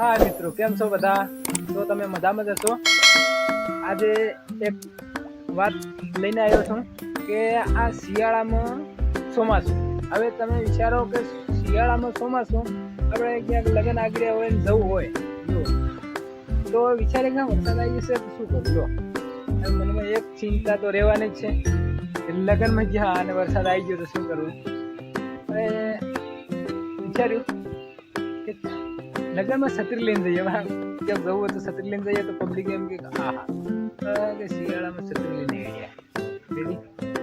હા, મિત્રો. કેમ છો બધા? તો તમે મજામાં જ હશો? આજે એક વાત લઈને આવ્યો છું કે આ શિયાળામાં ચોમાસું. હવે તમે વિચારો કે શિયાળામાં ચોમાસું આપણે ક્યાંક લગ્ન આગળ હોય ને જવું હોય, જો. તો વિચારે કે વરસાદ આવી જશે શું કરું? જો. મનમાં એક ચિંતા તો રહેવાની જ છે લગ્નમાં ગયા અને વરસાદ આવી ગયો તો શું કરવું વિચાર્યું કે લગ્નમાં છત્રી લઈને જઈએ. ક્યાંક જવું તો છત્રી લઈને જઈએ તો પબ્લિક એમ કે, હા હા. કે શિયાળામાં છત્રી લઈને ગયા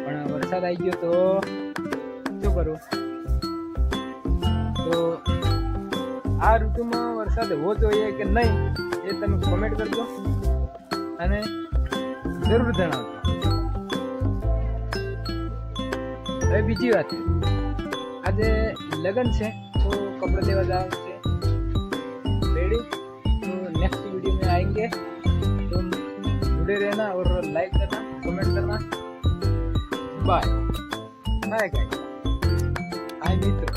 પણ વરસાદ આવી ગયો તો શું કરું તો આ ઋતુમાં વરસાદ હોવો જોઈએ કે નહીં એ તમે કોમેન્ટ કરજો અને જરૂર જણાવજો. હવે બીજી વાત. આજે લગ્ન છે, તો કપડાં લેવા જવાનું में आएंगे तुम जुड़े रहना और लाइक करना कमेंट करना बाय बाय गाइस હાય મિત્રો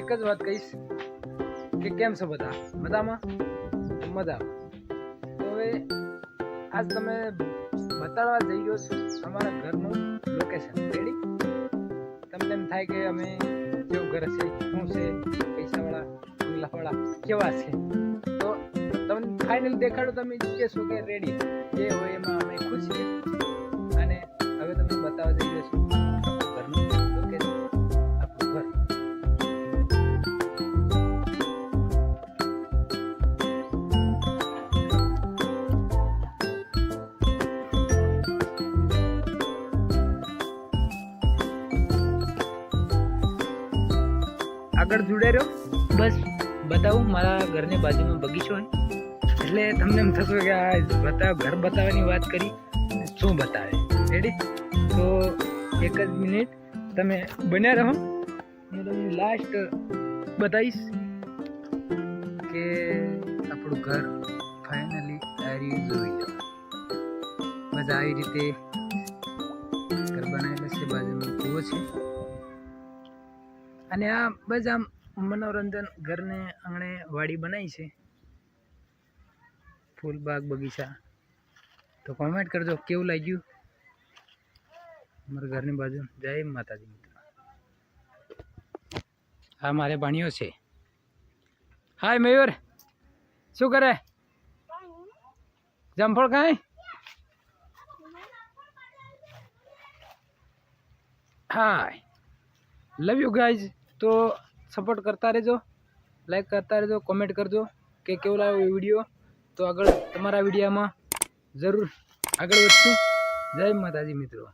એક જ વાત કહીશ કે કેમ છો બધા મજામાં તો મજામાં તો હવે આજ તમે બતાડવા જઈ રહ્યો છું અમારા ઘરનું લોકેશન રેડી તમને એમ થાય કે અમે કેવું ઘર છે શું છે પૈસાવાળા બંગલાવાળા કેવા છે તો તમને ફાઇનલ દેખાડો તમે કહેશો કે રેડી જે હોય એમાં અમે ખુશ છીએ. અને હવે તમને બતાવવા જઈ ઘરનું આપણું ઘર. આગળ જોડે રહ્યો? બસ. બતાવું મારા ઘરની બાજુમાં બગીચો હોય. એટલે તમને એમ થશે કે આ બતાવ ઘર બતાવવાની વાત કરી શું બતાવે? રેડી તો એક જ મિનિટ. તમે બન્યા રહો. હું તમને લાસ્ટ બતાવીશ કે આપણું ઘર ફાઇનલી આવી જોઈ બસ આવી રીતે ઘર બનાવેલા છે, બાજુમાં કૂવો છે. અને આ બસ આમ મનોરંજન ઘરને આંગણે વાડી બનાવી છે. ફૂલ બાગ બગીચા. તો કોમેન્ટ કરજો, કેવું લાગ્યું? અમારા ઘરની બાજુ. જય માતાજી મિત્રો. હા, મારે ભાણિયો છે. હાય, મયુર. શું કરે? જમફળ ખાય? હાય. લવ યુ ગાઈઝ તો સપોર્ટ કરતા રહેજો. લાઈક કરતા રહેજો કોમેન્ટ કરજો કે કેવો લાગ્યો વીડિયો તો આગળ તમારા વિડીયામાં જરૂર આગળ વધશું. જય માતાજી મિત્રો.